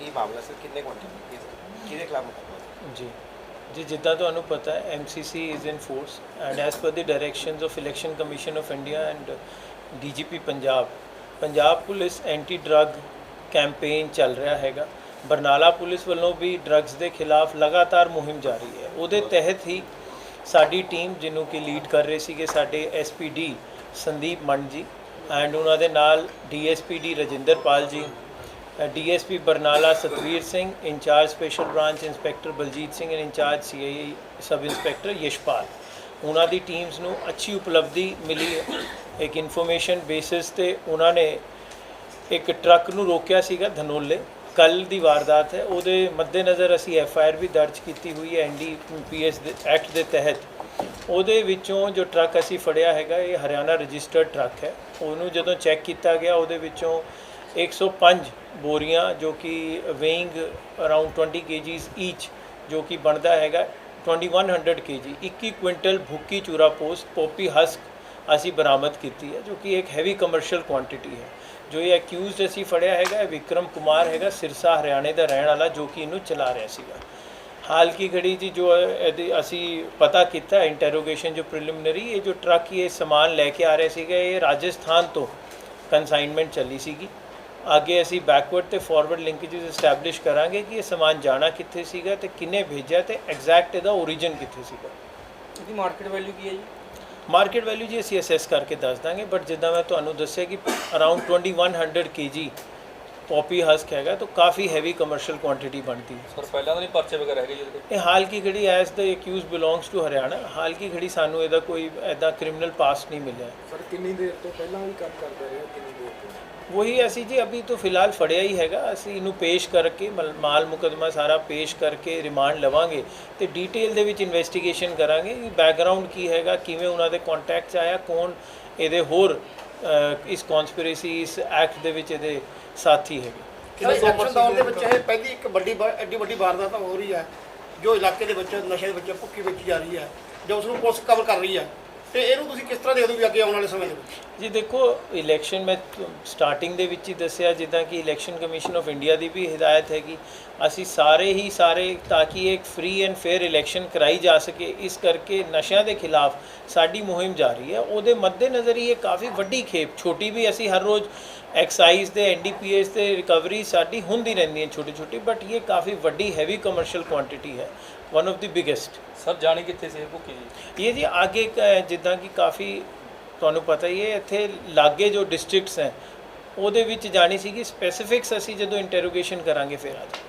ਕੀ ਮਾਮਲਾ ਸਰ? ਕਿੰਨੇ ਕੁਆਂਟਮ ਕਿਹਦੇ ਖਿਲਾਫ ਮੁਕੱਦਮਾ? ਜੀ। ਜੀ ਜਿੱਦਾਂ ਤੁਹਾਨੂੰ ਪਤਾ ਹੈ MCC is in force and as per the directions of election commission of India and DGP Punjab Punjab police anti drug campaign ਚੱਲ ਰਿਹਾ ਹੈਗਾ। ਬਰਨਾਲਾ ਪੁਲਿਸ ਵੱਲੋਂ ਵੀ ਡਰੱਗਸ ਦੇ ਖਿਲਾਫ ਲਗਾਤਾਰ ਮੁਹਿੰਮ ਜਾਰੀ ਹੈ। ਉਹਦੇ ਤਹਿਤ ਹੀ ਸਾਡੀ ਟੀਮ ਜਿਹਨੂੰ ਕਿ ਲੀਡ ਕਰ ਰਹੇ ਸੀਗੇ ਸਾਡੇ ਐਸਪੀਡੀ ਸੰਦੀਪ ਮੰਡ ਜੀ ਐਂਡ ਉਹਨਾਂ ਦੇ ਨਾਲ DSPD Rajinderpal ji DSP Barnala Satvir Singh, incharge special branch inspector Baljit Singh and incharge CIA sub inspector Yashpal. ਉਹਨਾਂ ਦੀ ਟੀਮਸ ਨੂੰ ਅੱਛੀ ਉਪਲਬਧੀ ਮਿਲੀ। ਇੱਕ ਇਨਫੋਰਮੇਸ਼ਨ ਬੇਸਿਸ ਤੇ ਉਹਨਾਂ ਨੇ ਇੱਕ ਟਰੱਕ ਨੂੰ ਰੋਕਿਆ ਸੀਗਾ ਧਨੋਲੇ। ਕੱਲ ਦੀ ਵਾਰਦਾਤ ਹੈ। ਉਹਦੇ ਮੱਦੇਨਜ਼ਰ ਅਸੀਂ ਐਫ ਆਈ ਆਰ ਵੀ ਦਰਜ ਕੀਤੀ ਹੋਈ ਹੈ ਐਨਡੀਪੀਐਸ ਦੇ ਐਕਟ ਦੇ ਤਹਿਤ। ਉਹਦੇ ਵਿੱਚੋਂ ਜੋ ਟਰੱਕ ਅਸੀਂ ਫੜਿਆ ਹੈਗਾ, ਇਹ ਹਰਿਆਣਾ ਰਜਿਸਟਰਡ ਟਰੱਕ ਹੈ। ਉਹਨੂੰ ਜਦੋਂ ਚੈੱਕ ਕੀਤਾ ਗਿਆ, ਉਹਦੇ ਵਿੱਚੋਂ 105 ਬੋਰੀਆਂ ਜੋ ਕਿ ਵੇਇੰਗ ਅਰਾਊਂਡ 20 ਕੇਜੀਸ ਈਚ ਜੋ ਕਿ ਬਣਦਾ ਹੈਗਾ 2100 ਕੇਜੀ 21 ਕੁਇੰਟਲ ਭੁੱਕੀ ਚੂਰਾ ਪੋਸਟ ਪੋਪੀ ਹਸਕ ਅਸੀਂ ਬਰਾਮਦ ਕੀਤੀ ਹੈ, ਜੋ ਕਿ ਇੱਕ ਹੈਵੀ ਕਮਰਸ਼ੀਅਲ ਕੁਆਂਟੀਟੀ ਹੈ। ਜੋ ਇਹ ਅਕਿਊਜ਼ਡ ਅਸੀਂ ਫੜਿਆ ਹੈਗਾ ਵਿਕਰਮ ਕੁਮਾਰ ਹੈਗਾ, ਸਿਰਸਾ, ਹਰਿਆਣੇ ਦਾ ਰਹਿਣ ਵਾਲਾ, ਜੋ ਕਿ ਇਹਨੂੰ ਚਲਾ ਰਿਹਾ ਸੀਗਾ। ਹਾਲ ਕੀ ਘੜੀ ਜੀ ਜੋ ਇਹਦੀ ਅਸੀਂ ਪਤਾ ਕੀਤਾ ਇੰਟਰੋਗੇਸ਼ਨ ਜੋ ਪ੍ਰੀਲਿਮਿਨਰੀ ਇਹ ਜੋ ਟਰੱਕ ਇਹ ਸਮਾਨ ਲੈ ਕੇ ਆ ਰਹੇ ਸੀਗੇ, ਇਹ ਰਾਜਸਥਾਨ ਤੋਂ ਕਨਸਾਈਨਮੈਂਟ ਚੱਲੀ ਸੀਗੀ। ਅੱਗੇ ਅਸੀਂ ਬੈਕਵਰਡ ਤੇ ਫਾਰਵਰਡ ਲਿੰਕੇजेस ਐਸਟੈਬਲਿਸ਼ ਕਰਾਂਗੇ ਕਿ ਇਹ ਸਮਾਨ ਜਾਣਾ ਕਿੱਥੇ ਸੀਗਾ ਤੇ ਕਿੰਨੇ ਭੇਜਿਆ ਤੇ ਐਗਜ਼ੈਕਟ ਇਹਦਾ origin ਕਿੱਥੇ ਸੀਗਾ। ਇਹਦੀ ਮਾਰਕੀਟ ਵੈਲਿਊ ਕੀ ਹੈ ਜੀ? ਮਾਰਕੀਟ ਵੈਲਿਊ ਜੀ ਅਸੀਂ ਅਸੈਸ ਕਰਕੇ ਦੱਸ ਦਾਂਗੇ ਬਟ ਜਿੱਦਾਂ ਮੈਂ ਤੁਹਾਨੂੰ ਦੱਸਿਆ ਕਿ ਅਰਾਊਂਡ 2100 ਕੇਜੀ ਪੋਪੀ ਹਸਕ ਹੈਗਾ ਤਾਂ ਕਾਫੀ ਹੈਵੀ ਕਮਰਸ਼ੀਅਲ ਕੁਆਂਟੀਟੀ ਬਣਦੀ ਹੈ। ਸਰ ਪਹਿਲਾਂ ਤਾਂ ਨਹੀਂ ਪਰਚੇ ਵਗੈਰਾ ਹੈਗੇ ਜਿਹਦੇ ਇਹ ਹਾਲ ਕੀ ਘੜੀ as the accused belongs to Haryana. ਹਾਲ ਕੀ ਘੜੀ ਸਾਨੂੰ ਇਹਦਾ ਕੋਈ ਐਦਾ ਕ੍ਰਿਮੀਨਲ ਪਾਸਟ ਨਹੀਂ ਮਿਲਿਆ। ਸਰ ਕਿੰਨੀ ਦੇਰ ਤੋਂ ਪਹਿਲਾਂ ਵੀ ਕੰਮ ਕਰਦਾ ਰਿਹਾ ਕਿੰਨੀ ਵਹੀ ਅਸੀਂ ਜੀ ਅਭੀ ਤੋਂ ਫਿਲਹਾਲ ਫੜਿਆ ਹੀ ਹੈਗਾ। ਅਸੀਂ ਇਹਨੂੰ ਪੇਸ਼ ਕਰਕੇ ਮਲ- ਮਾਲ ਮੁਕਦਮਾ ਸਾਰਾ ਪੇਸ਼ ਕਰਕੇ ਰਿਮਾਂਡ ਲਵਾਂਗੇ ਤੇ ਡੀਟੇਲ ਦੇ ਵਿੱਚ ਇਨਵੈਸਟੀਗੇਸ਼ਨ ਕਰਾਂਗੇ। ਕਿ ਬੈਕਗ੍ਰਾਉਂਡ ਕੀ ਹੈਗਾ ਕਿਵੇਂ ਉਹਨਾਂ ਦੇ ਕੰਟੈਕਟ 'ਚ ਆਇਆ ਕੌਣ ਇਹਦੇ ਹੋਰ ਇਸ ਕਨਸਪੀਰੇਸੀ ਇਸ ਐਕਟ ਦੇ ਵਿੱਚ ਇਹਦੇ ਸਾਥੀ ਹੈਗੇ। ਇਲੈਕਸ਼ਨ ਦੌਰ ਦੇ ਵਿੱਚ ਇਹ ਪਹਿਲੀ ਇੱਕ ਵੱਡੀ ਐਡੀ ਵੱਡੀ ਵਾਰਦਾਤ ਹੋ ਰਹੀ ਹੈ ਜੋ ਇਲਾਕੇ ਦੇ ਵਿੱਚ ਨਸ਼ੇ ਦੇ ਵਿੱਚ ਭੁੱਕੀ ਵੇਚੀ ਜਾ ਰਹੀ ਹੈ ਜੋ ਉਸ ਨੂੰ ਪੁਲਿਸ ਕਵਰ ਕਰ ਰਹੀ ਹੈ। ਤੇ ਇਹਨੂੰ ਤੁਸੀਂ ਕਿਸ ਤਰ੍ਹਾਂ ਦੇਖਦੇ ਹੋ ਵੀ ਅੱਗੇ ਆਉਣ ਵਾਲੇ ਸਮੇਂ ਦੇ ਵਿੱਚ? ਜੀ ਦੇਖੋ ਇਲੈਕਸ਼ਨ ਮੈਂ ਸਟਾਰਟਿੰਗ ਦੇ ਵਿੱਚ ਹੀ ਦੱਸਿਆ, ਜਿੱਦਾਂ ਕਿ ਇਲੈਕਸ਼ਨ ਕਮਿਸ਼ਨ ਆਫ ਇੰਡੀਆ ਦੀ ਵੀ ਹਦਾਇਤ ਹੈਗੀ। ਅਸੀਂ ਸਾਰੇ ਹੀ ਸਾਰੇ, ਤਾਂ ਕਿ ਇੱਕ ਫ੍ਰੀ ਐਂਡ ਫੇਅਰ ਇਲੈਕਸ਼ਨ ਕਰਾਈ ਜਾ ਸਕੇ, ਇਸ ਕਰਕੇ ਨਸ਼ਿਆਂ ਦੇ ਖਿਲਾਫ ਸਾਡੀ ਮੁਹਿੰਮ ਜਾਰੀ ਹੈ। ਉਹਦੇ ਮੱਦੇਨਜ਼ਰ ਹੀ ਇਹ ਕਾਫੀ ਵੱਡੀ ਖੇਪ, ਛੋਟੀ ਵੀ ਅਸੀਂ ਹਰ ਰੋਜ਼ ਐਕਸਾਈਜ਼ ਦੇ ਐਨਡੀਪੀਐਸ ਤੇ ਰਿਕਵਰੀ ਸਾਡੀ ਹੁੰਦੀ ਰਹਿੰਦੀ ਹੈ ਛੋਟੀ ਛੋਟੀ ਬਟ ਇਹ ਕਾਫੀ ਵੱਡੀ ਹੈਵੀ ਕਮਰਸ਼ੀਅਲ ਕੁਆਂਟੀਟੀ ਹੈ। One of the biggest sir ਜਾਣੀ ਕਿੱਥੇ ਸੀ ਇਹ ਭੁੱਕੀ ਜੀ? ਇਹ ਜੀ ਅੱਗੇ ਹੈ, ਜਿੱਦਾਂ ਕਿ ਕਾਫੀ ਤੁਹਾਨੂੰ ਪਤਾ ਹੀ ਹੈ ਇੱਥੇ ਲਾਗੇ ਜੋ ਡਿਸਟ੍ਰਿਕਟਸ ਹੈ ਉਹਦੇ ਵਿੱਚ ਜਾਣੀ ਸੀਗੀ ਸਪੈਸੀਫਿਕਸ ਅਸੀਂ ਜਦੋਂ ਇੰਟਰੋਗੇਸ਼ਨ ਕਰਾਂਗੇ ਫਿਰ ਆ ਜਾਓ